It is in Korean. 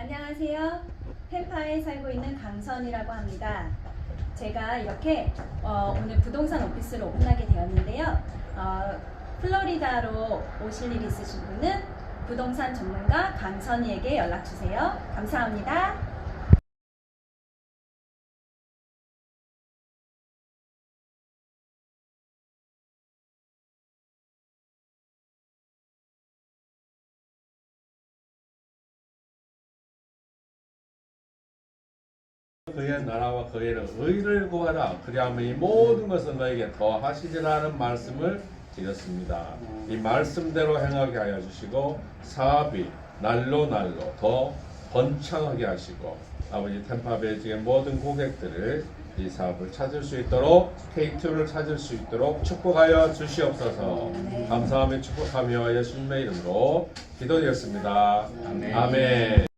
안녕하세요. 펜파에 살고 있는 강선이라고 합니다. 제가 이렇게 어, 오늘 부동산 오피스를 오픈하게 되었는데요. 어, 플로리다로 오실 일 있으신 분은 부동산 전문가 강선이에게 연락 주세요. 감사합니다. 그의 나라와 그의 의를 구하라 그리하면 이 모든 것을 너에게 더하시리라는 말씀을 드렸습니다. 이 말씀대로 행하게 하여 주시고 사업이 날로 날로 더 번창하게 하시고 아버지 템파베이직의 모든 고객들을 이 사업을 찾을 수 있도록 K2를 찾을 수 있도록 축복하여 주시옵소서 감사하며 축복하며 예수님의 이름으로 기도드렸습니다. 아멘. 아멘.